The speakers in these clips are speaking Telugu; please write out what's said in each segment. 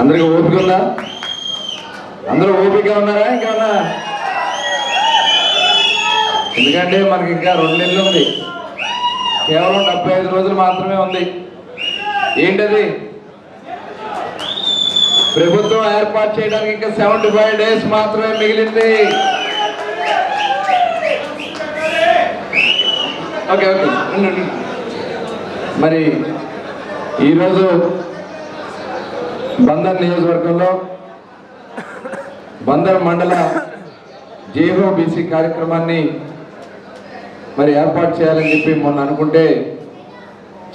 అందరికి ఓపిక ఉందా అందరూ ఓపిక ఉన్నారా ఇంకా ఉన్నా ఎందుకంటే మనకి ఇంకా రెండు నెలలు ఉంది. కేవలం డెబ్బై ఐదు రోజులు మాత్రమే ఉంది. ఏంటది? ప్రభుత్వం ఏర్పాటు చేయడానికి ఇంకా సెవెంటీ ఫైవ్ డేస్ మాత్రమే మిగిలింది. Okay okay. మరి ఈరోజు బందర్ నియోజకవర్గంలో బందర్ మండల జేహో బీసీ కార్యక్రమాన్ని మరి ఏర్పాటు చేయాలని చెప్పి మొన్న అనుకుంటే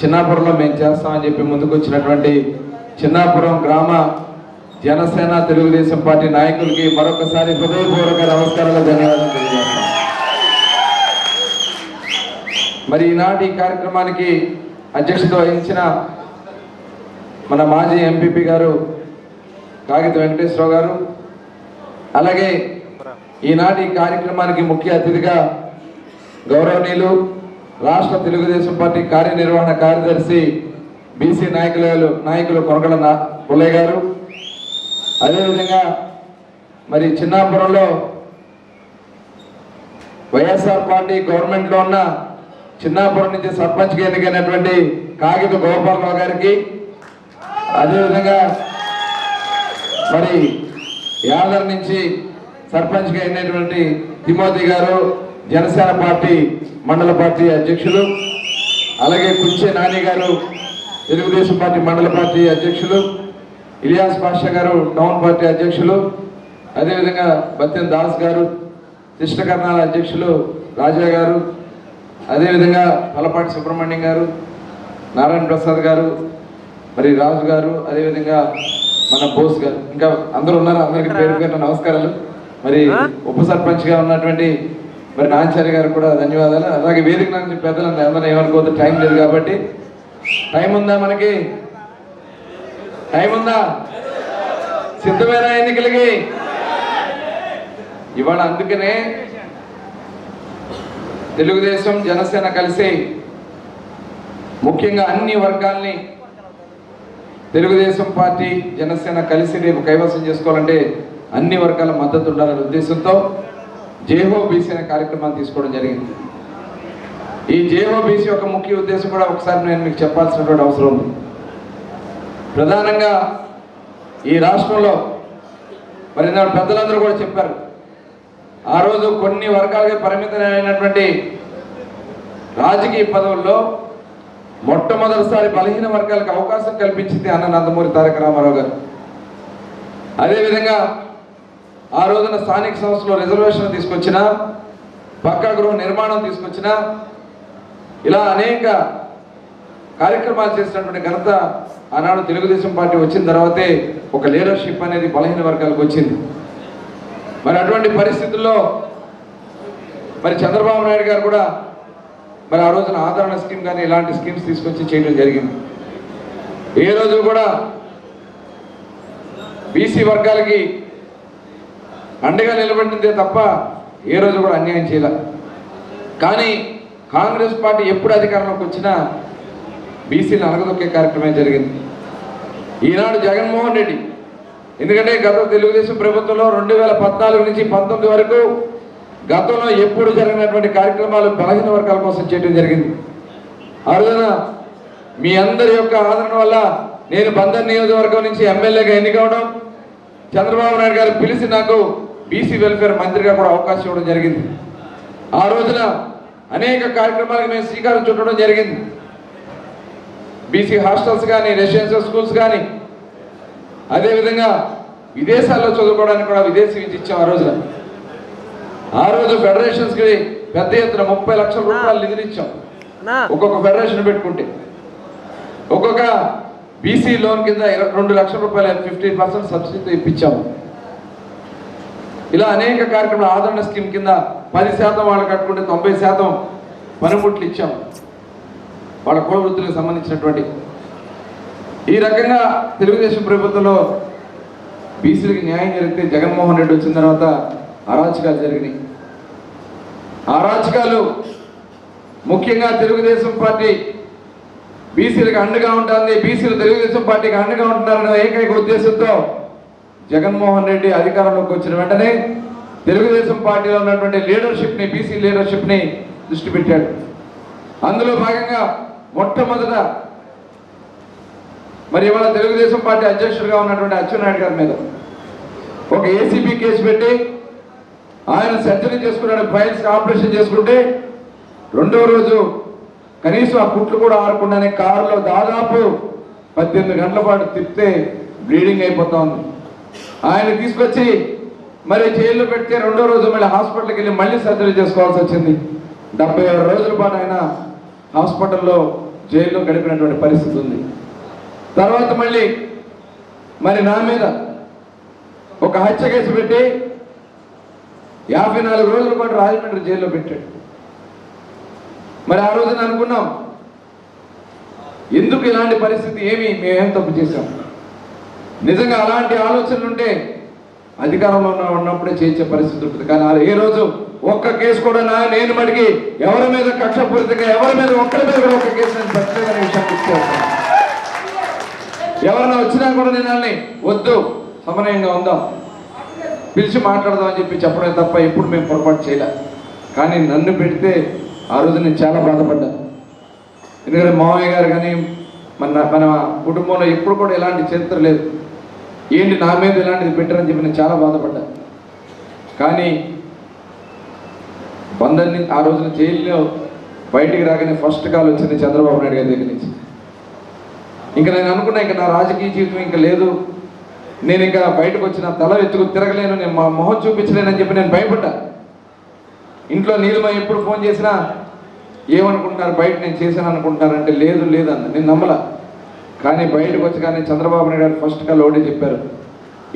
చిన్నాపురంలో మేము చేస్తామని చెప్పి ముందుకు వచ్చినటువంటి చిన్నాపురం గ్రామ జనసేన తెలుగుదేశం పార్టీ నాయకులకి మరొకసారి హృదయపూర్వక నమస్కారాలు ధన్యవాదాలు తెలియజేస్తాం. మరి ఈనాటి ఈ కార్యక్రమానికి అధ్యక్షత వహించిన మన మాజీ ఎంపీపీ గారు కాగిత వెంకటేశ్వరరావు గారు. అలాగే ఈనాటి కార్యక్రమానికి ముఖ్య అతిథిగా గౌరవనీయులు రాష్ట్ర తెలుగుదేశం పార్టీ కార్యనిర్వహణ కార్యదర్శి బీసీ నాయకులు నాయకులు కొనగల నా పుల్లయ్య గారు. అదేవిధంగా మరి చిన్నాపురంలో వైఎస్ఆర్ పార్టీ గవర్నమెంట్లో ఉన్న చిన్నాపురం నుంచి సర్పంచ్గా ఎన్నికైనటువంటి కాగిత గోపాలరావు గారికి అదేవిధంగా మరి యాదర్ నుంచి సర్పంచ్గా అయినటువంటి తిమోతి గారు జనసేన పార్టీ మండల పార్టీ అధ్యక్షులు అలాగే కుంచే నాని గారు తెలుగుదేశం పార్టీ మండల పార్టీ అధ్యక్షులు ఇలియాస్ పాషా గారు టౌన్ పార్టీ అధ్యక్షులు అదేవిధంగా బత్యం దాస్ గారు కృష్ణకర్ణాల అధ్యక్షులు రాజా గారు అదేవిధంగా పలపాటి సుబ్రహ్మణ్యం గారు నారాయణ ప్రసాద్ గారు మరి రాజు గారు అదేవిధంగా మన బోస్ గారు ఇంకా అందరూ ఉన్నారు? అందరికి పేరు పేరు నమస్కారాలు. మరి ఉప సర్పంచ్గా ఉన్నటువంటి మరి నాంచారి గారు కూడా ధన్యవాదాలు. అలాగే వేదిక నుంచి పెద్దలు అందరూ ఏమనుకోవద్దు టైం లేదు కాబట్టి. టైం ఉందా మనకి? టైం ఉందా? సిద్ధమైన ఎన్నికలకి? ఇవాళ అందుకనే తెలుగుదేశం జనసేన కలిసి ముఖ్యంగా అన్ని వర్గాల్ని తెలుగుదేశం పార్టీ జనసేన కలిసి రేపు కైవసం చేసుకోవాలంటే అన్ని వర్గాల మద్దతు ఉండాలనే ఉద్దేశంతో జేహో బీసీ అనే కార్యక్రమాన్ని తీసుకోవడం జరిగింది. ఈ జేహో బీసీ యొక్క ముఖ్య ఉద్దేశం కూడా ఒకసారి నేను మీకు చెప్పాల్సినటువంటి అవసరం ఉంది. ప్రధానంగా ఈ రాష్ట్రంలో మరి పెద్దలందరూ కూడా చెప్పారు. ఆ రోజు కొన్ని వర్గాలకి పరిమితమైనటువంటి రాజకీయ పదవుల్లో మొట్టమొదటిసారి బలహీన వర్గాలకు అవకాశం కల్పించింది అన్న నందమూరి తారక రామారావు గారు. అదేవిధంగా ఆ రోజున స్థానిక సంస్థలో రిజర్వేషన్ తీసుకొచ్చిన పక్కా గృహ నిర్మాణం తీసుకొచ్చిన ఇలా అనేక కార్యక్రమాలు చేసినటువంటి ఘనత ఆనాడు తెలుగుదేశం పార్టీ వచ్చిన తర్వాతే ఒక లీడర్షిప్ అనేది బలహీన వర్గాలకు వచ్చింది. మరి అటువంటి పరిస్థితుల్లో మరి చంద్రబాబు నాయుడు గారు కూడా మరి ఆ రోజున ఆదరణ స్కీమ్ కానీ ఇలాంటి స్కీమ్స్ తీసుకొచ్చి చేయడం జరిగింది. ఏ రోజు కూడా బీసీ వర్గాలకి అండగా నిలబడిందే తప్ప ఏ రోజు కూడా అన్యాయం చేయలే. కానీ కాంగ్రెస్ పార్టీ ఎప్పుడు అధికారంలోకి వచ్చినా బీసీలు అనగదొక్కే కార్యక్రమం జరిగింది. ఈనాడు జగన్మోహన్ రెడ్డి ఎందుకంటే గత తెలుగుదేశం ప్రభుత్వంలో రెండు వేల పద్నాలుగు నుంచి పంతొమ్మిది వరకు గతంలో ఎప్పుడు జరిగినటువంటి కార్యక్రమాలు బలహీన వర్గాల కోసం చేయడం జరిగింది. ఆ రోజున మీ అందరి యొక్క ఆదరణ వల్ల నేను బందర్ నియోజకవర్గం నుంచి ఎమ్మెల్యేగా ఎన్నికవడం చంద్రబాబు నాయుడు గారు పిలిచి నాకు బీసీ వెల్ఫేర్ మంత్రిగా కూడా అవకాశం ఇవ్వడం జరిగింది. ఆ రోజున అనేక కార్యక్రమాలకు మేము శ్రీకారం చుట్టడం జరిగింది. బీసీ హాస్టల్స్ కానీ రెసిడెన్షియల్ స్కూల్స్ కానీ అదేవిధంగా విదేశాల్లో చదువుకోవడానికి కూడా విదేశీ విద్య ఇచ్చాం ఆ రోజున. ఆ రోజు ఫెడరేషన్స్కి పెద్ద ఎత్తున ముప్పై లక్షల రూపాయలు నిధులు ఇచ్చాం నా. ఒక్కొక్క ఫెడరేషన్ పెట్టుకుంటే. ఒక్కొక్క బీసీ లోన్ కింద రెండు లక్షల రూపాయలు ఫిఫ్టీన్ పర్సెంట్ సబ్సిడీతో ఇప్పించాము ఇలా అనేక కార్యక్రమాలు ఆదరణ స్కీమ్ కింద పది శాతం వాళ్ళు కట్టుకుంటే తొంభై శాతం పనిముట్లు ఇచ్చాము వాళ్ళ కుల వృత్తులకు సంబంధించినటువంటి. ఈ రకంగా తెలుగుదేశం ప్రభుత్వంలో బీసీలకు న్యాయం జరిగితే జగన్మోహన్ రెడ్డి వచ్చిన తర్వాత అరాచకాలు జరిగినాయి. అరాచకాలు ముఖ్యంగా తెలుగుదేశం పార్టీ బీసీలకు అండగా ఉంటుంది బీసీలు తెలుగుదేశం పార్టీకి అండగా ఉంటున్నారనే ఏకైక ఉద్దేశంతో జగన్మోహన్ రెడ్డి అధికారంలోకి వచ్చిన వెంటనే తెలుగుదేశం పార్టీలో ఉన్నటువంటి లీడర్షిప్ని బీసీ లీడర్షిప్ని దృష్టి పెట్టాడు. అందులో భాగంగా మొట్టమొదట మరి ఇవాళ తెలుగుదేశం పార్టీ అధ్యక్షుడిగా ఉన్నటువంటి అచ్చెన్నాయుడు గారి మీద ఒక ఏసీబీ కేసు పెట్టి ఆయన సర్జరీ చేసుకున్నాడు ఫైల్స్ ఆపరేషన్ చేసుకుంటే రెండో రోజు కనీసం ఆ కుట్లు కూడా ఆడకుండానే కారులో దాదాపు పద్దెనిమిది గంటల పాటు తిప్పితే బ్లీడింగ్ అయిపోతా ఉంది. ఆయన తీసుకొచ్చి మరి జైల్లో పెడితే రెండో రోజు మళ్ళీ హాస్పిటల్కి వెళ్ళి మళ్ళీ సర్జరీ చేసుకోవాల్సి వచ్చింది. డెబ్బై ఆరు రోజుల పాటు ఆయన హాస్పిటల్లో జైల్లో గడిపినటువంటి పరిస్థితి ఉంది. తర్వాత మళ్ళీ మరి నా మీద ఒక హత్య కేసు పెట్టి యాభై నాలుగు రోజుల పాటు రాజమండ్రి జైల్లో పెట్టాడు. మరి ఆ రోజున అనుకున్నాం ఎందుకు ఇలాంటి పరిస్థితి ఏమి మేమేం తప్పు చేశాం? నిజంగా అలాంటి ఆలోచనలు ఉంటే అధికారంలో ఉన్నప్పుడే చేసే పరిస్థితి ఉంటుంది. కానీ ఏ రోజు ఒక్క కేసు కూడా నా నేను మడికి ఎవరి మీద కక్షపూరితంగా ఎవరి మీద ఒక్కరి మీద కూడా ఒక్క కేసు నేను ప్రత్యేకమైన విషయాన్ని గుర్తు ఎవరైనా వచ్చినా కూడా నేను వద్దు సమన్వయంగా ఉందాం. పిలిచి మాట్లాడదామని చెప్పి చెప్పడమే తప్ప ఎప్పుడు మేము పొరపాటు చేయలే. కానీ నన్ను పెడితే ఆ రోజు నేను చాలా బాధపడ్డా. ఎందుకంటే మామయ్య గారు కానీ మన మన కుటుంబంలో ఎప్పుడు కూడా ఎలాంటి చరిత్ర లేదు. ఏంటి నా మీద ఇలాంటిది పెట్టారని చెప్పి నేను చాలా బాధపడ్డా. కానీ బంధన్ని ఆ రోజున జైల్లో బయటికి రాగానే ఫస్ట్ కాల్ వచ్చింది చంద్రబాబు నాయుడు గారి దగ్గర నుంచి. ఇంకా నేను అనుకున్నా ఇంకా నా రాజకీయ జీవితం ఇంకా లేదు. నేను ఇంకా బయటకు వచ్చిన తల ఎత్తుకు తిరగలేను నేను మా మొహం చూపించలేనని చెప్పి నేను భయపడ్డా. ఇంట్లో నీలిమ ఎప్పుడు ఫోన్ చేసినా ఏమనుకుంటున్నారు బయట నేను చేశాను అనుకుంటున్నారంటే లేదు లేదన్న నేను నమ్మలా. కానీ బయటకు వచ్చి కానీ చంద్రబాబు నాయుడు గారు ఫస్ట్ కాల్ ఒకటే చెప్పారు.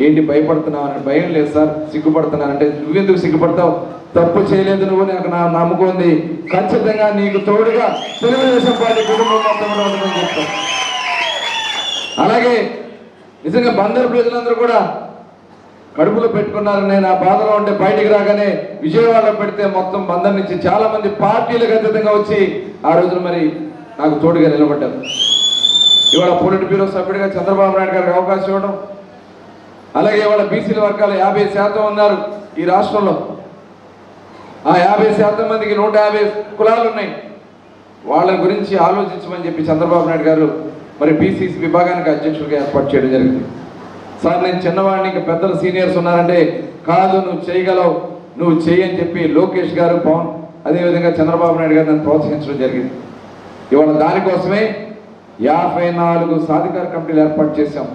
ఏంటి భయపడుతున్నావు అని భయం లేదు సార్ సిగ్గుపడుతున్నానంటే నువ్వెందుకు సిగ్గుపడతావు? తప్పు చేయలేదు నువ్వు నాకు నా నమ్మకం ఉంది. ఖచ్చితంగా నీకు తోడుగా తెలుగుదేశం పార్టీ కుటుంబం మొత్తం చెప్తాను అలాగే నిజంగా బందరు ప్రజలందరూ కూడా కడుపులో పెట్టుకున్నారు నేను ఆ బాధలో ఉంటే బయటికి రాగానే విజయవాడలో పెడితే మొత్తం బందర్ నుంచి చాలా మంది పార్టీలకు అతీతంగా వచ్చి ఆ రోజున మరి నాకు తోడుగా నిలబడ్డారు. ఇవాళ పొలిట్ బ్యూరో సభ్యుడిగా చంద్రబాబు నాయుడు గారికి అవకాశం ఇవ్వడం అలాగే ఇవాళ బీసీల వర్గాలు యాభై శాతం ఉన్నారు ఈ రాష్ట్రంలో. ఆ యాభై శాతం మందికి నూట యాభై కులాలు ఉన్నాయి. వాళ్ళ గురించి ఆలోచించమని చెప్పి చంద్రబాబు నాయుడు గారు మరి బీసీసీ విభాగానికి అధ్యక్షుడిగా ఏర్పాటు చేయడం జరిగింది. సార్ నేను చిన్నవాడిని ఇంకా పెద్దలు సీనియర్స్ ఉన్నారంటే కాదు నువ్వు చేయగలవు నువ్వు చేయని చెప్పి లోకేష్ గారు పవన్ అదేవిధంగా చంద్రబాబు నాయుడు గారు నన్ను ప్రోత్సహించడం జరిగింది. ఇవాళ దానికోసమే యాభై నాలుగు సాధికార కమిటీలు ఏర్పాటు చేశాం.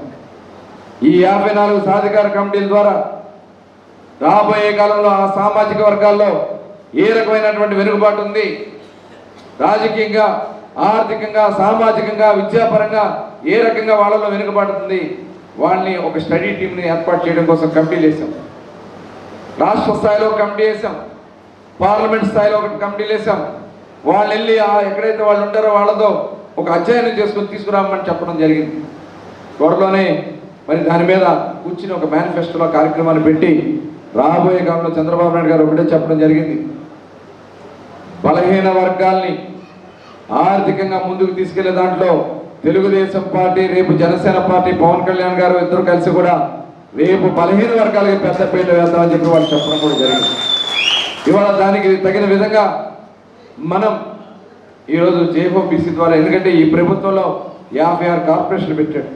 ఈ యాభై నాలుగు సాధికార కమిటీల ద్వారా రాబోయే కాలంలో ఆ సామాజిక వర్గాల్లో ఏ రకమైనటువంటి వెనుకబాటు ఉంది? రాజకీయంగా ఆర్థికంగా సామాజికంగా విద్యాపరంగా ఏ రకంగా వాళ్ళలో వెనుకబడుతుంది వాళ్ళని ఒక స్టడీ టీంని ఏర్పాటు చేయడం కోసం కమిటీలు వేసాం రాష్ట్ర స్థాయిలో కమిటీ వేసాం. పార్లమెంట్ స్థాయిలో ఒక కమిటీలు వేసాం వాళ్ళు వెళ్ళి ఆ ఎక్కడైతే వాళ్ళు ఉంటారో వాళ్ళతో ఒక అధ్యయనం చేసుకుని తీసుకురామని చెప్పడం జరిగింది. త్వరలోనే మరి దాని మీద కూర్చుని ఒక మేనిఫెస్టోలో కార్యక్రమాన్ని పెట్టి రాబోయే కాలంలో చంద్రబాబు నాయుడు గారు ఒకటే చెప్పడం జరిగింది. బలహీన వర్గాల్ని ఆర్థికంగా ముందుకు తీసుకెళ్ళే దాంట్లో తెలుగుదేశం పార్టీ రేపు జనసేన పార్టీ పవన్ కళ్యాణ్ గారు ఇద్దరు కలిసి కూడా రేపు బలహీన వర్గాలకి పెద్ద పేర్లు వేస్తామని చెప్పి వాళ్ళు చెప్పడం కూడా జరిగింది. ఇవాళ దానికి తగిన విధంగా మనం ఈరోజు జేహోబీసీ ద్వారా ఎందుకంటే ఈ ప్రభుత్వంలో యాభై ఆరు కార్పొరేషన్లు పెట్టాడు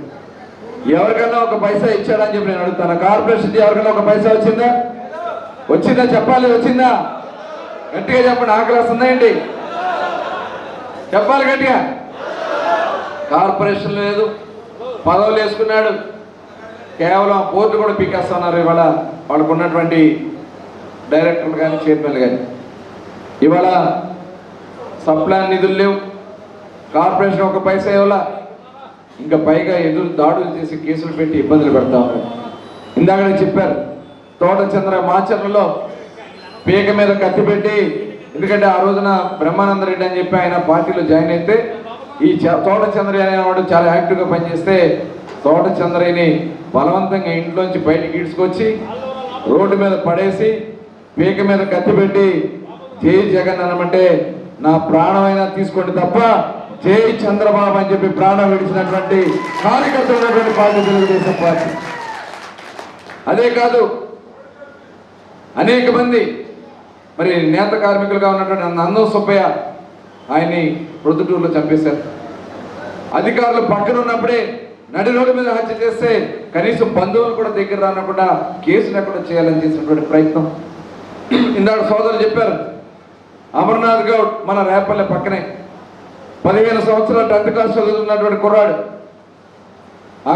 ఎవరికైనా ఒక పైసా ఇచ్చాడని చెప్పి నేను అడుగుతాను. కార్పొరేషన్ ఎవరికైనా ఒక పైసా వచ్చిందా? వచ్చిందా? చెప్పాలి వచ్చిందా? గట్టిగా చెప్పండి ఆకలి వస్తుందండి చెప్పాలి గట్టిగా. కార్పొరేషన్ లేదు పదవులు వేసుకున్నాడు. కేవలం బోర్డు కూడా పీకేస్తున్నారు ఇవాళ వాళ్ళకు ఉన్నటువంటి డైరెక్టర్లు కానీ చైర్మన్లు కానీ. ఇవాళ సప్లాన్ నిధులు లేవు. కార్పొరేషన్ ఒక పైసా ఇవ్వాల? ఇంకా పైగా ఎదురు దాడులు చేసి కేసులు పెట్టి ఇబ్బందులు పెడతా ఉన్నారు. ఇందాక చెప్పారు తోట చంద్ర మాచర్లలో పీక మీద కత్తి పెట్టి ఎందుకంటే ఆ రోజున బ్రహ్మానంద రెడ్డి అని చెప్పి ఆయన పార్టీలో జాయిన్ అయితే ఈ చ- తోట చంద్రయ్య అనేవాడు చాలా యాక్టివ్గా పనిచేస్తే తోట చంద్రయ్యని బలవంతంగా ఇంట్లోంచి బయటికి ఈడ్చుకొచ్చి రోడ్డు మీద పడేసి పీక మీద కత్తిపెట్టి జై జగన్ అనమంటే నా ప్రాణమైనా తీసుకోండి తప్ప జై చంద్రబాబు అని చెప్పి ప్రాణం విడిచినటువంటి కార్యకర్త ఉన్నటువంటి పార్టీ తెలుగుదేశం పార్టీ. అదే కాదు అనేక మంది మరి నేత కార్మికులుగా ఉన్నటువంటి నందం సుబ్బయ్య ఆయన్ని ప్రొద్దుటూరులో చంపేశారు. అధికారులు పక్కన ఉన్నప్పుడే నడి రోడ్డు మీద హత్య చేస్తే కనీసం బంధువులు కూడా దగ్గర రానకుండా కేసు లేకుండా చేయాలని చేసినటువంటి ప్రయత్నం. ఇందాక సోదరులు చెప్పారు అమర్నాథ్ గౌడ్ మన రేపల్లె పక్కనే పదిహేను సంవత్సరాలు టెన్త్ క్లాస్ చదువుతున్నటువంటి కుర్రాడు.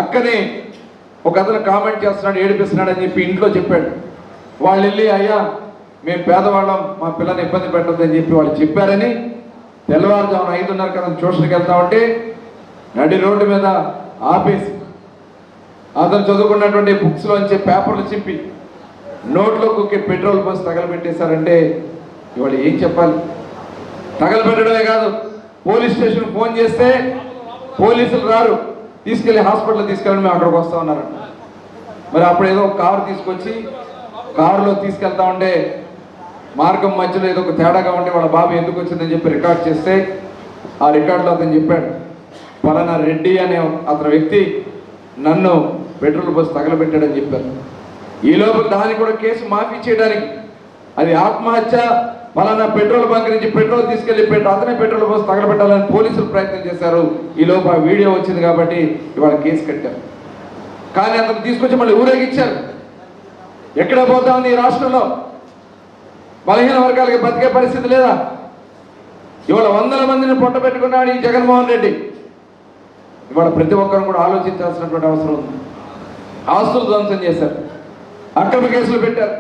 అక్కని ఒక అతను కామెంట్ చేస్తున్నాడు ఏడిపిస్తున్నాడు అని చెప్పి ఇంట్లో చెప్పాడు. వాళ్ళు వెళ్ళి అయ్యా మేము పేదవాళ్ళం మా పిల్లని ఇబ్బంది పెట్టొద్దని చెప్పి వాళ్ళు చెప్పారని తెల్లవారుజామున ఐదున్నర కదా ట్యూషన్కి వెళ్తా ఉంటే నడి రోడ్డు మీద ఆపేసి అతను చదువుకున్నటువంటి బుక్స్లో నుంచి పేపర్లు చింపి నోట్లో కుక్కి పెట్రోల్ పోసి తగలబెట్టేశారంటే ఇవాళ ఏం చెప్పాలి? తగలబెట్టడమే కాదు పోలీస్ స్టేషన్ ఫోన్ చేస్తే పోలీసులు రారు తీసుకెళ్ళి హాస్పిటల్ తీసుకెళ్ళి మేము అక్కడికి వస్తా ఉన్నారంట మరి అప్పుడు ఏదో ఒక కారు తీసుకొచ్చి కారులో తీసుకెళ్తా ఉంటే మార్గం మధ్యలో ఏదో ఒక తేడాగా ఉంటే వాళ్ళ బాబు ఎందుకు వచ్చిందని చెప్పి రికార్డ్ చేస్తే ఆ రికార్డులో అతను చెప్పాడు పలానా రెడ్డి అనే అతని వ్యక్తి నన్ను పెట్రోల్ బస్ తగలబెట్టాడని చెప్పారు. ఈ దాన్ని కూడా కేసు మాఫీ చేయడానికి అది ఆత్మహత్య పలానా పెట్రోల్ బంక్ నుంచి పెట్రోల్ తీసుకెళ్ళి పెట్టు అతనే పెట్రోల్ బస్ తగలబెట్టాలని పోలీసులు ప్రయత్నం చేశారు. ఈ ఆ వీడియో వచ్చింది కాబట్టి ఇవాళ కేసు కట్టారు. కానీ అతను తీసుకొచ్చి మళ్ళీ ఊరేగించారు. ఎక్కడ పోతా ఉంది ఈ రాష్ట్రంలో? బలహీన వర్గాలకి బతికే పరిస్థితి లేదా? ఇవాళ వందల మందిని పొట్ట పెట్టుకున్నాడు ఈ జగన్మోహన్ రెడ్డి. ఇవాళ ప్రతి ఒక్కరు కూడా ఆలోచించాల్సినటువంటి అవసరం ఉంది. ఆస్తులు ధ్వంసం చేశారు. అక్రమ కేసులు పెట్టారు.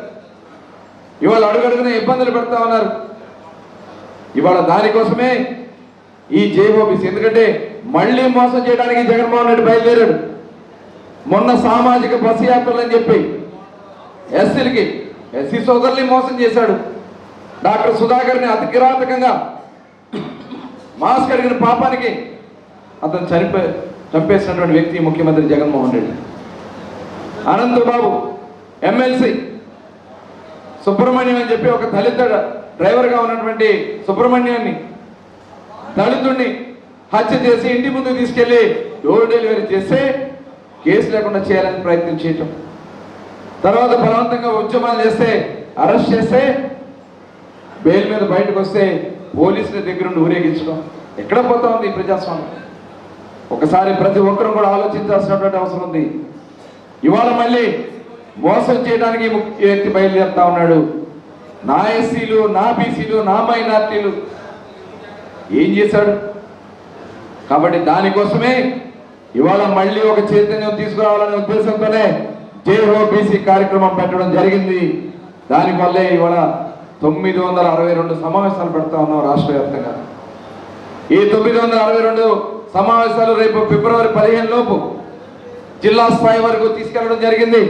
ఇవాళ అడుగడుగున ఇబ్బందులు పెడతా ఉన్నారు. ఇవాళ దానికోసమే ఈ జేఓబీసీ. ఎందుకంటే మళ్ళీ మోసం చేయడానికి జగన్మోహన్ రెడ్డి బయలుదేరాడు. మొన్న సామాజిక బస్సు యాత్రలు అని చెప్పి ఎస్సీలకి ఎస్సీ సోదరుల్ని మోసం చేశాడు. డాక్టర్ సుధాకర్ని అతి కిరాతకంగా మాస్క్ అడిగిన పాపానికి అతను చనిపో చంపేసినటువంటి వ్యక్తి ముఖ్యమంత్రి జగన్మోహన్ రెడ్డి. అనంత్ బాబు ఎమ్మెల్సీ సుబ్రహ్మణ్యం అని చెప్పి ఒక దళిత డ్రైవర్గా ఉన్నటువంటి సుబ్రహ్మణ్యాన్ని దళితుడిని హత్య చేసి ఇంటి ముందుకు తీసుకెళ్ళి డోర్ డెలివరీ చేస్తే కేసు లేకుండా చేయాలని ప్రయత్నం చేయటం. తర్వాత బలవంతంగా ఉద్యమాలు చేస్తే అరెస్ట్ చేస్తే బెయిల్ మీద బయటకు వస్తే పోలీసుల దగ్గర నుండి ఊరేగించడం. ఎక్కడ పోతా ఉంది ఈ ప్రజాస్వామ్యం? ఒకసారి ప్రతి ఒక్కరూ కూడా ఆలోచించాల్సినటువంటి అవసరం ఉంది. ఇవాళ మళ్ళీ మోసం చేయడానికి ఈ వ్యక్తి బయలుదేరుతా ఉన్నాడు. నా ఎస్సీలు నా బీసీలు నా మైనార్టీలు. ఏం చేశాడు? కాబట్టి దానికోసమే ఇవాళ మళ్ళీ ఒక చైతన్యం తీసుకురావాలనే ఉద్దేశంతోనే జేహో బీసీ కార్యక్రమం పెట్టడం జరిగింది. దానివల్లే ఇవాళ తొమ్మిది వందల అరవై రెండు సమావేశాలు పెడతా ఉన్నాం రాష్ట్ర వ్యాప్తంగా. ఈ తొమ్మిది వందల అరవై రెండు సమావేశాలు రేపు ఫిబ్రవరి పదిహేను లోపు జిల్లా స్థాయి వరకు తీసుకెళ్ళడం జరిగింది.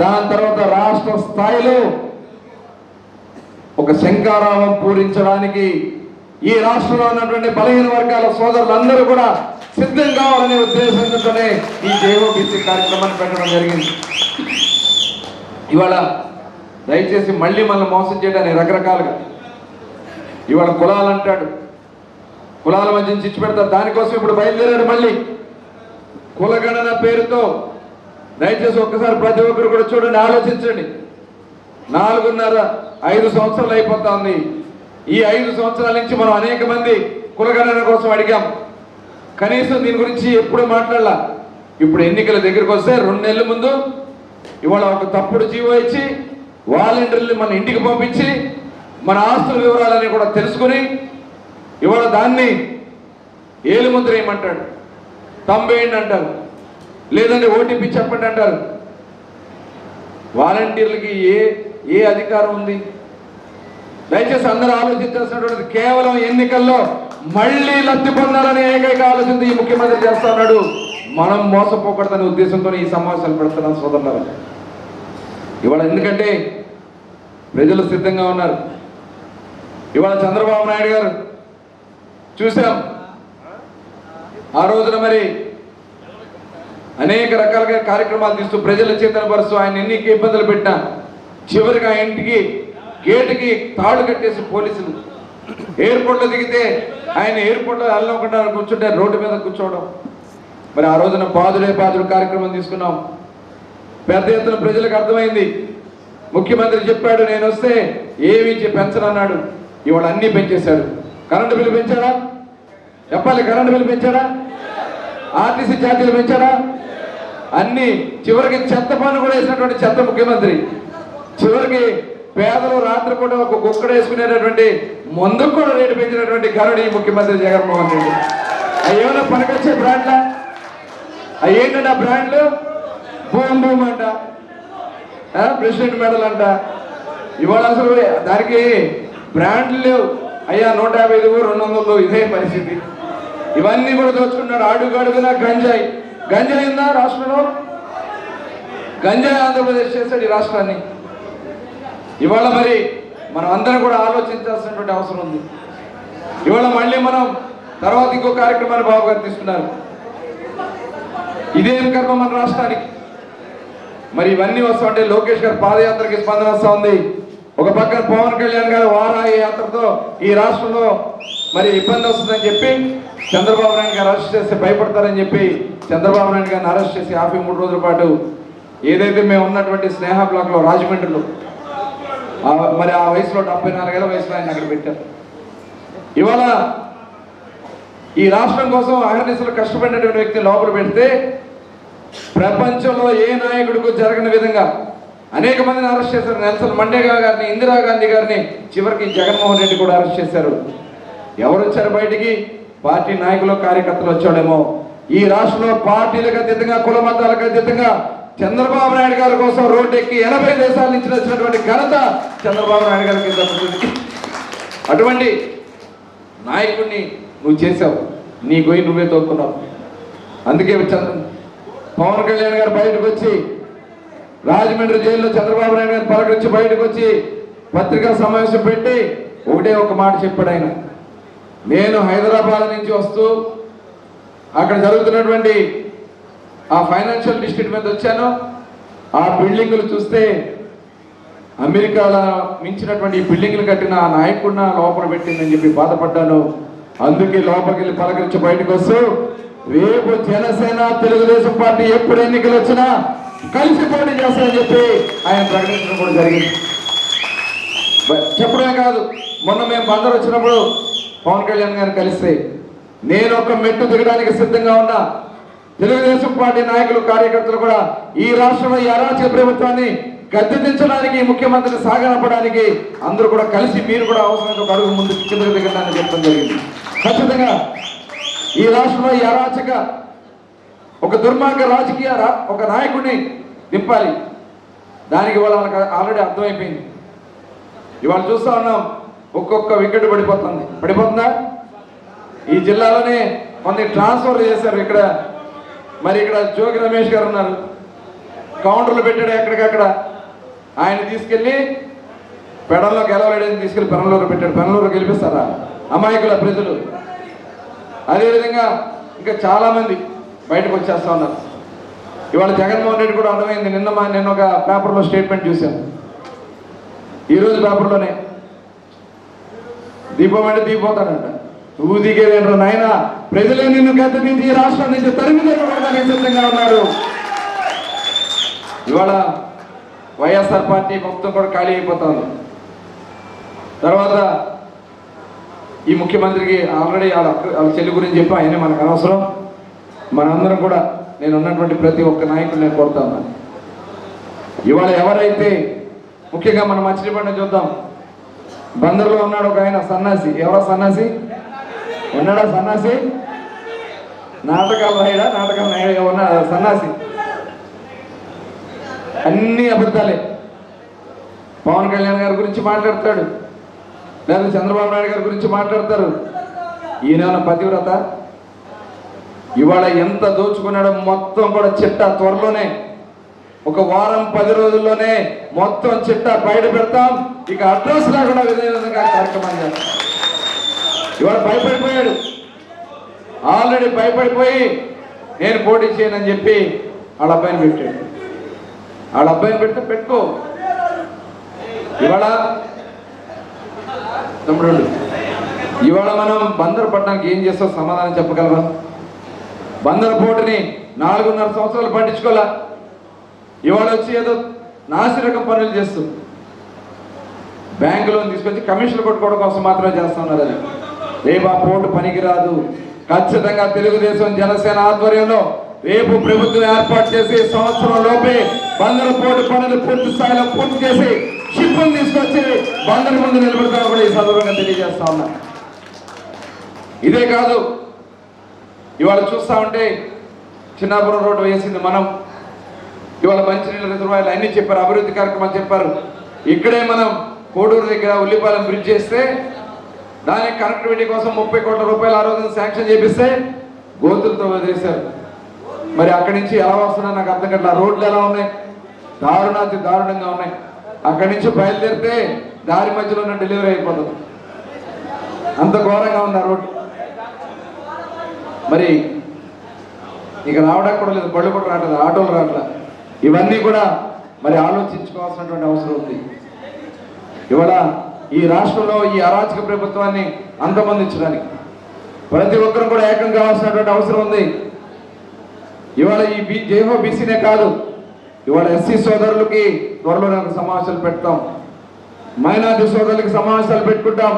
దాని తర్వాత రాష్ట్ర స్థాయిలో ఒక శంకారావం పూరించడానికి ఈ రాష్ట్రంలో ఉన్నటువంటి బలహీన వర్గాల సోదరులందరూ కూడా సిద్ధం కావాలనే ఉద్దేశంతోనే ఈ జేఓబీసీ కార్యక్రమాన్ని పెట్టడం జరిగింది. ఇవాళ దయచేసి మళ్ళీ మనల్ని మోసం చేయడానికి రకరకాలుగా. ఇవాళ కులాలు అంటాడు. కులాల మధ్య చిచ్చు పెడతారు. దానికోసం ఇప్పుడు బయలుదేరాడు మళ్ళీ. కులగణన పేరుతో. దయచేసి ఒక్కసారి ప్రతి ఒక్కరు కూడా చూడండి ఆలోచించండి. నాలుగున్నర ఐదు సంవత్సరాలు అయిపోతా ఉంది ఈ ఐదు సంవత్సరాల నుంచి మనం అనేక మంది కులగణన కోసం అడిగాం. కనీసం దీని గురించి ఎప్పుడు మాట్లాడాల? ఇప్పుడు ఎన్నికల దగ్గరికి వస్తే రెండు నెలల ముందు ఇవాళ ఒక తప్పుడు జీవో ఇచ్చి వాలంటీర్లు మన ఇంటికి పంపించి మన ఆస్తుల వివరాలని కూడా తెలుసుకుని ఇవాళ దాన్ని ఏలుముద్ర ఏమంటాడు తంబేయండి అంటారు. లేదంటే ఓటీపీ చెప్పండి అంటారు. వాలంటీర్లకి ఏ ఏ అధికారం ఉంది? దయచేసి అందరూ ఆలోచించాల్సినటువంటిది కేవలం ఎన్నికల్లో మళ్ళీ లబ్ధి పొందాలనే ఏకైక ఆలోచన ఈ ముఖ్యమంత్రి చేస్తున్నాడు మనం మోసపోకూడదనే ఉద్దేశంతో ఈ సమావేశాలు పెడుతున్నాం సోదరులారా. ఇవాళ ఎందుకంటే ప్రజలు సిద్ధంగా ఉన్నారు. ఇవాళ చంద్రబాబు నాయుడు గారు చూసాం. ఆ రోజున మరి అనేక రకాలుగా కార్యక్రమాలు తీస్తూ ప్రజల చేతనపరుస్తూ ఆయన ఎన్ని ఇబ్బందులు పెట్టినా చివరికి ఆ ఇంటికి గేటుకి తాడు కట్టేసి పోలీసులు ఎయిర్పోర్ట్లో దిగితే ఆయన ఎయిర్పోర్ట్లో వెళ్ళకుండా కూర్చుంటే రోడ్డు మీద కూర్చోవడం. మరి ఆ రోజున పాదులే పాదులు కార్యక్రమం తీసుకున్నాం. పెద్ద ఎత్తున ప్రజలకు అర్థమైంది. ముఖ్యమంత్రి చెప్పాడు నేను వస్తే ఏమి పెంచనన్నాడు ఇవాళ అన్నీ పెంచేశాడు కరెంటు బిల్లు పెంచాడా చెప్పాలి కరెంటు బిల్లు పెంచాడా ఆర్టీసీ ఛార్జీలు పెంచాడా అన్ని చివరికి చెత్త పన్ను కూడా వేసినటువంటి చెత్త ముఖ్యమంత్రి. చివరికి పేదలు రాత్రిపూట ఒక గుక్కడ వేసుకునేటటువంటి మందుకు కూడా రేటు పెంచినటువంటి గరుడు ఈ ముఖ్యమంత్రి జగన్మోహన్ రెడ్డి. అవి ఏమైనా పనికొచ్చే బ్రాండ్లా? అవి ఏంటంటే ఆ బ్రాండ్లు? బూమ్ భూమ్ అంట ప్రెసిడెంట్ మెడల్ అంట ఇవాళ అసలు దానికి బ్రాండ్లు లేవు. అయ్యా నూట యాభై ఐదు రెండు వందలు ఇదే పరిస్థితి. ఇవన్నీ కూడా దోచుకున్నాడు అడుగు గంజాయి. గంజాయి ఉందా రాష్ట్రంలో? గంజాయి ఆంధ్రప్రదేశ్ చేశాడు ఈ రాష్ట్రాన్ని. ఇవాళ మరి మనం అందరం కూడా ఆలోచించాల్సినటువంటి అవసరం ఉంది. ఇవాళ మళ్ళీ మనం తర్వాత ఇంకో కార్యక్రమాన్ని బాబు గారు తీసుకున్నారు. ఇదేం కర్మ మన రాష్ట్రానికి. మరి ఇవన్నీ వస్తుంటే ఉంటే లోకేష్ గారి పాదయాత్రకి స్పందన వస్తా ఉంది. ఒక పక్కన పవన్ కళ్యాణ్ గారు వారాయి యాత్రతో ఈ రాష్ట్రంలో మరి ఇబ్బంది వస్తుందని చెప్పి చంద్రబాబు నాయుడు గారు అరెస్ట్ చేస్తే భయపడతారని చెప్పి చంద్రబాబు నాయుడు గారిని అరెస్ట్ చేసి యాభై మూడు రోజుల పాటు ఏదైతే మేము ఉన్నటువంటి స్నేహ బ్లాక్లో రాజమండ్రిలో మరి ఆ వయసులో డెబ్బై నాలుగేళ్ళ వయసులో ఆయన అక్కడ పెట్టారు. ఇవాళ ఈ రాష్ట్రం కోసం అహర్నిశలు కష్టపడినటువంటి వ్యక్తి లోపల పెడితే ప్రపంచంలో ఏ నాయకుడికి జరగని విధంగా అనేక మందిని అరెస్ట్ చేశారు. నెల్సన్ మండేగా గారిని ఇందిరాగాంధీ గారిని చివరికి జగన్మోహన్ రెడ్డి కూడా అరెస్ట్ చేశారు. ఎవరు వచ్చారు బయటికి? పార్టీ నాయకులు కార్యకర్తలు వచ్చాడేమో. ఈ రాష్ట్రంలో పార్టీలకు అతీతంగా కుల మతాలకు అతీతంగా చంద్రబాబు నాయుడు గారి కోసం రోడ్డు ఎక్కి ఎనభై దేశాల నుంచి వచ్చినటువంటి ఘనత చంద్రబాబు నాయుడు గారికి దక్కుతుంది అటువంటి నాయకుడిని నువ్వు చేసావు నీ గొయ్యి నువ్వే తోక్కున్నావు అందుకే చంద్ర పవన్ కళ్యాణ్ గారు బయటకు వచ్చి రాజమండ్రి జైల్లో చంద్రబాబు నాయుడు గారిని పలకరించి బయటకు వచ్చి పత్రికా సమావేశం పెట్టి ఒకటే ఒక మాట చెప్పాడు ఆయన. నేను హైదరాబాద్ నుంచి వస్తూ అక్కడ జరుగుతున్నటువంటి ఆ ఫైనాన్షియల్ డిస్ట్రిక్ట్ మీద వచ్చాను. ఆ బిల్డింగులు చూస్తే అమెరికాలో మించినటువంటి బిల్డింగ్లు కట్టిన ఆ నాయకుడిన లోపల పెట్టిందని చెప్పి బాధపడ్డాను. అందుకే లోపలికి వెళ్ళి పలకరించి బయటకు వస్తూ రేపు జనసేన తెలుగుదేశం పార్టీ ఎప్పుడు ఎన్నికలు వచ్చినా కలిసి పోటీ చేస్తారని చెప్పి ఆయన ప్రకటించడం కూడా జరిగింది. చెప్పడమే కాదు మొన్న మేము బందరు వచ్చినప్పుడు పవన్ కళ్యాణ్ గారిని కలిస్తే నేను ఒక మెట్టు దిగడానికి సిద్ధంగా ఉన్నా. తెలుగుదేశం పార్టీ నాయకులు కార్యకర్తలు కూడా ఈ రాష్ట్రంలో ఈ అరాచక ప్రభుత్వాన్ని గద్దెదించడానికి ముఖ్యమంత్రిని సాగనపడానికి అందరూ కూడా కలిసి మీరు కూడా అవసరమైన ఒక అడుగు ముందు కిందకు దిగడానికి చెప్పడం జరిగింది. ఖచ్చితంగా ఈ రాష్ట్రంలో ఈ అరాచక ఒక దుర్మార్గ రాజకీయ రా- ఒక నాయకుడిని దింపాలి దానికి వాళ్ళకి ఆల్రెడీ అర్థమైపోయింది. ఇవాళ చూస్తా ఉన్నాం ఒక్కొక్క వికెట్ పడిపోతుంది. పడిపోతుందా? ఈ జిల్లాలోనే కొన్ని ట్రాన్స్ఫర్ చేశారు ఇక్కడ. మరి ఇక్కడ జోగి రమేష్ గారు ఉన్నారు. కౌంటర్లు పెట్టాడు ఎక్కడికక్కడ. ఆయన తీసుకెళ్ళి పెడల్లో గెలవలేడని తీసుకెళ్ళి పెనలూరు పెట్టాడు. పెనలూరు గెలిపిస్తారా? అమాయకుల ప్రజలు. అదేవిధంగా ఇంకా చాలామంది బయటకు వచ్చేస్తా ఉన్నారు. ఇవాళ జగన్మోహన్ రెడ్డి కూడా అర్థమైంది నిన్న మా నిన్న ఒక పేపర్లో స్టేట్మెంట్ చూశాను. ఈరోజు పేపర్లోనే దీపం అంటే దిగిపోతాడంట. నువ్వు దిగేదేంట్రా నాయన? ప్రజలే నిన్ను గత నుంచి ఈ రాష్ట్రం నుంచి తరిమి సిద్ధంగా ఉన్నారు. ఇవాళ వైఎస్ఆర్ పార్టీ మొత్తం కూడా ఖాళీ అయిపోతుంది తర్వాత ఈ ముఖ్యమంత్రికి ఆల్రెడీ వాళ్ళ వాళ్ళ చెల్లి గురించి చెప్పి ఆయనే మనకు అనవసరం. మనందరం కూడా నేను ఉన్నటువంటి ప్రతి ఒక్క నాయకుడు నేను కోరుతా ఉన్నాను. ఇవాళ ఎవరైతే ముఖ్యంగా మనం మచిలీపట్నం చూద్దాం. బందర్లో ఉన్నాడు ఒక ఆయన సన్నాసి. ఎవరో సన్నాసి? ఉన్నాడా సన్నాసి? నాటకాలు రాయడా నాటకాలు రాయడా ఉన్న సన్నాసి. అన్ని అబద్ధాలే. పవన్ కళ్యాణ్ గారి గురించి మాట్లాడతాడు. నేను చంద్రబాబు నాయుడు గారి గురించి మాట్లాడతారు. ఈయన పతివ్రత? ఇవాళ ఎంత దోచుకున్నాడో మొత్తం కూడా చిట్ట త్వరలోనే. ఒక వారం పది రోజుల్లోనే మొత్తం చిట్ట బయట పెడతాం. ఇక అడ్రస్ లేకుండా విధంగా కార్యక్రమం చేస్తాం. ఇవాళ భయపడిపోయాడు. ఆల్రెడీ భయపడిపోయి నేను పోటీ చేయనని చెప్పి వాళ్ళ అబ్బాయిని పెట్టాడు. వాళ్ళ అబ్బాయిని పెడితే పెట్టుకో. ఇవాళ తమ్ముడు ఇవాళ మనం బందరు పట్టణానికి ఏం చేస్తావు సమాధానం చెప్పగలవా? బందరు పోటుని నాలుగున్నర సంవత్సరాలు పట్టించుకోలే ఇవాళ వచ్చి ఏదో నాసిరకం పనులు చేస్తూ బ్యాంకు లోన్ తీసుకొచ్చి కమిషన్లు కొట్టుకోవడం కోసం మాత్రమే చేస్తున్నారు అది. రేపు ఆ పోటు పనికిరాదు. ఖచ్చితంగా తెలుగుదేశం జనసేన ఆధ్వర్యంలో రేపు ప్రభుత్వం ఏర్పాటు చేసి సంవత్సరం లోపే బందరు పోటు పనులు పూర్తి స్థాయిలో పూర్తి చేసి షిప్పులు తీసుకొచ్చి బందర్ ముందు నిలబెడతామని కూడా ఈ సందర్భంగా తెలియజేస్తా ఉన్నా. ఇదే కాదు ఇవాళ చూస్తా ఉంటే చిన్నాపురం రోడ్డు వేసింది మనం. ఇవాళ మంచినీళ్ళ రిజర్వాయర్లు అన్నీ చెప్పారు అభివృద్ధి కార్యక్రమాలు చెప్పారు. ఇక్కడే మనం కోడూరు దగ్గర ఉల్లిపాలెం బ్రిడ్జ్ చేస్తే దానికి కనెక్టివిటీ కోసం ముప్పై కోట్ల రూపాయలు ఆ రోజున శాంక్షన్ చేపిస్తే గోతులతో వదిలేశారు. మరి అక్కడి నుంచి ఎలా వస్తున్నా నాకు అర్థం కట్ల రోడ్లు ఎలా ఉన్నాయి? దారుణాతి దారుణంగా ఉన్నాయి. అక్కడి నుంచి బయలుదేరితే దారి మధ్యలోనే డెలివరీ అయిపోతుంది అంత ఘోరంగా ఉంది ఆ రోడ్డు. మరి ఇక రావడానికి కూడా లేదు బళ్ళు కూడా రావట్లేదు ఆటోలు రావట్లేదు. ఇవన్నీ కూడా మరి ఆలోచించుకోవాల్సినటువంటి అవసరం ఉంది. ఇవాళ ఈ రాష్ట్రంలో ఈ అరాచక ప్రభుత్వాన్ని అంతమొందించడానికి ప్రతి ఒక్కరు కూడా ఏకం కావాల్సినటువంటి అవసరం ఉంది. ఇవాళ ఈ బీ జేహో బీసీనే కాదు ఇవాళ ఎస్సీ సోదరులకి త్వరలో నాకు సమావేశాలు పెడతాం. మైనార్టీ సోదరులకి సమావేశాలు పెట్టుకుంటాం.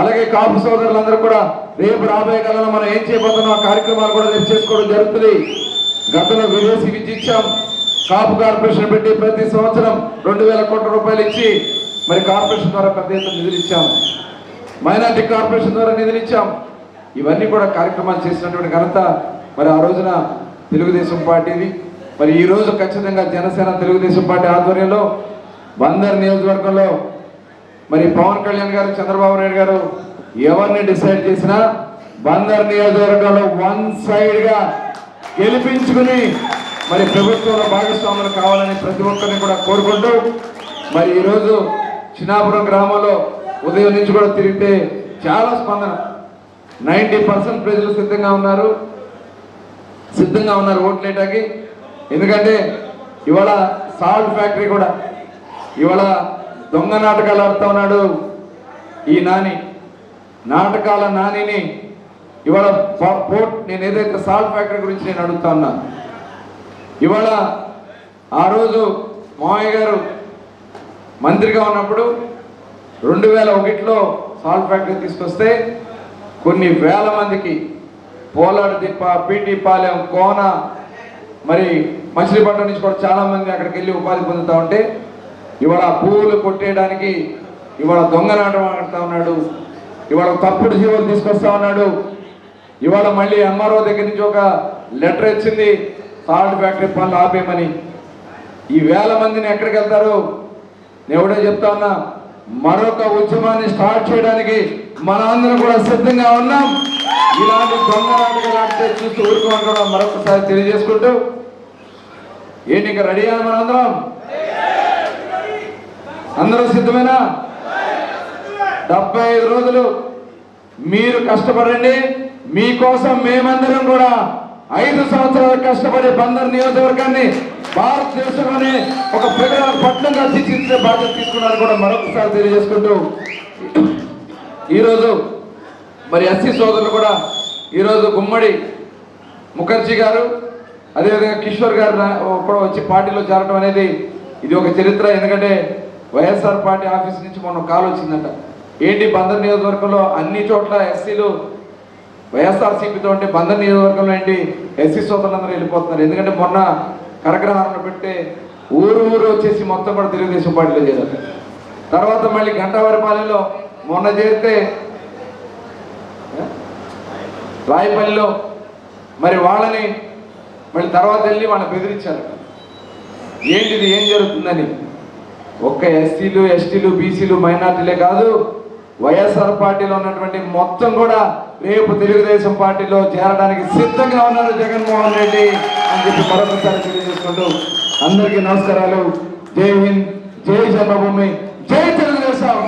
అలాగే కాపు సోదరులందరూ కూడా రేపు రాబోయే కాలంలో మనం ఏం చేయబోతున్నాం ఆ కార్యక్రమాలు కూడా రేపు చేసుకోవడం జరుగుతుంది. గతంలో విదేశీ విద్య ఇచ్చాం. కాపు కార్పొరేషన్ పెట్టి ప్రతి సంవత్సరం రెండు వేల కోట్ల రూపాయలు ఇచ్చి మరి కార్పొరేషన్ ద్వారా పెద్ద ఎత్తున నిధులు ఇచ్చాం. మైనార్టీ కార్పొరేషన్ ద్వారా నిధులు ఇచ్చాం. ఇవన్నీ కూడా కార్యక్రమాలు చేసినటువంటి ఘనత మరి ఆ రోజున తెలుగుదేశం పార్టీది. మరి ఈరోజు ఖచ్చితంగా జనసేన తెలుగుదేశం పార్టీ ఆధ్వర్యంలో బందర్ నియోజకవర్గంలో మరి పవన్ కళ్యాణ్ గారు చంద్రబాబు నాయుడు గారు ఎవరిని డిసైడ్ చేసినా బందర్ నియోజకవర్గంలో వన్ సైడ్గా గెలిపించుకుని మరి ప్రభుత్వంలో భాగస్వాములు కావాలని ప్రతి ఒక్కరిని కూడా కోరుకుంటూ మరి ఈరోజు చిన్నాపురం గ్రామంలో ఉదయం నుంచి కూడా తిరిగితే చాలా స్పందన. నైంటీ పర్సెంట్ ప్రజలు సిద్ధంగా ఉన్నారు. సిద్ధంగా ఉన్నారు ఓట్లేటాకి. ఎందుకంటే ఇవాళ సాల్ట్ ఫ్యాక్టరీ కూడా ఇవాళ దొంగ నాటకాలు ఆడుతా ఉన్నాడు ఈ నాని. నాటకాల నానిని ఇవాళ పోర్ట్ నేను ఏదైతే సాల్ట్ ఫ్యాక్టరీ గురించి నేను అడుగుతా ఉన్నా ఇవాళ ఆ రోజు మావయ్య గారు మంత్రిగా ఉన్నప్పుడు రెండు వేల ఒకటిలో సాల్ట్ ఫ్యాక్టరీ తీసుకొస్తే కొన్ని వేల మందికి పోలాడు దిప్ప పీటీ పాలెం కోన మరి మచిలీపట్నం నుంచి కూడా చాలామంది అక్కడికి వెళ్ళి ఉపాధి పొందుతా ఉంటే ఇవాళ పువ్వులు కొట్టేయడానికి ఇవాళ దొంగనాటం ఆడుతూ ఉన్నాడు. ఇవాళ తప్పుడు జీవులు తీసుకొస్తా ఉన్నాడు. ఇవాళ మళ్ళీ ఎంఆర్ఓ దగ్గర నుంచి ఒక లెటర్ ఇచ్చింది సాల్ట్ ఫ్యాక్టరీ పనులు ఆపేయమని. ఈ వేల మందిని ఎక్కడికి వెళ్తారు? నేను ఎవడే చెప్తా ఉన్నా మరొక ఉద్యమాన్ని స్టార్ట్ చేయడానికి మనందరం కూడా సిద్ధంగా ఉన్నాం. ఇలాంటి దొంగ నాటకాలు ఆడితే చూస్తూ కూడా మరొకసారి తెలియజేసుకుంటూ ఏంటి రెడీ రెడీయా మనందరం? అందరూ సిద్ధమేనా? డెబ్బై ఐదు రోజులు మీరు కష్టపడండి. మీకోసం మేమందరం కూడా ఐదు సంవత్సరాలు కష్టపడి బందర్ నియోజకవర్గాన్ని భారతదేశంలోనే ఒక ప్రజల పట్టణంగా తీర్చిదిద్దే బాధ్యత తీసుకున్నారని కూడా మరొకసారి తెలియజేసుకుంటూ ఈరోజు మరి ఎస్సీ సోదరులు కూడా ఈరోజు గుమ్మడి ముఖర్జీ గారు అదేవిధంగా కిషోర్ గారు కూడా వచ్చి పార్టీలో చేరడం అనేది ఇది ఒక చరిత్ర. ఎందుకంటే వైఎస్ఆర్ పార్టీ ఆఫీస్ నుంచి మొన్న కాల్ వచ్చిందంట. ఏంటి బందర్ నియోజకవర్గంలో అన్ని చోట్ల ఎస్సీలు వైఎస్ఆర్సీపీతో ఉంటే బందర్ నియోజకవర్గంలో ఏంటి ఎస్సీ సోదరులందరూ వెళ్ళిపోతున్నారు. ఎందుకంటే మొన్న కరగ్రహారంలో పెడితే ఊరు ఊరు వచ్చేసి మొత్తం కూడా తెలుగుదేశం పార్టీలో చేరారు. తర్వాత మళ్ళీ గంటావారిపాలెంలో మొన్న చేరితే రాయపల్లిలో మరి వాళ్ళని మళ్ళీ తర్వాత వెళ్ళి వాళ్ళని బెదిరించారు. ఏంటిది ఏం జరుగుతుందని? ఒక్క ఎస్సీలు ఎస్టీలు బీసీలు మైనార్టీలే కాదు వైఎస్ఆర్ పార్టీలో ఉన్నటువంటి మొత్తం కూడా రేపు తెలుగుదేశం పార్టీలో చేరడానికి సిద్ధంగా ఉన్నారు జగన్మోహన్ రెడ్డి అని చెప్పి మరొకసారి తెలియజేసుకుంటూ అందరికీ నమస్కారాలు. జై హింద్ జై జన్మభూమి జై తెలుగుదేశం!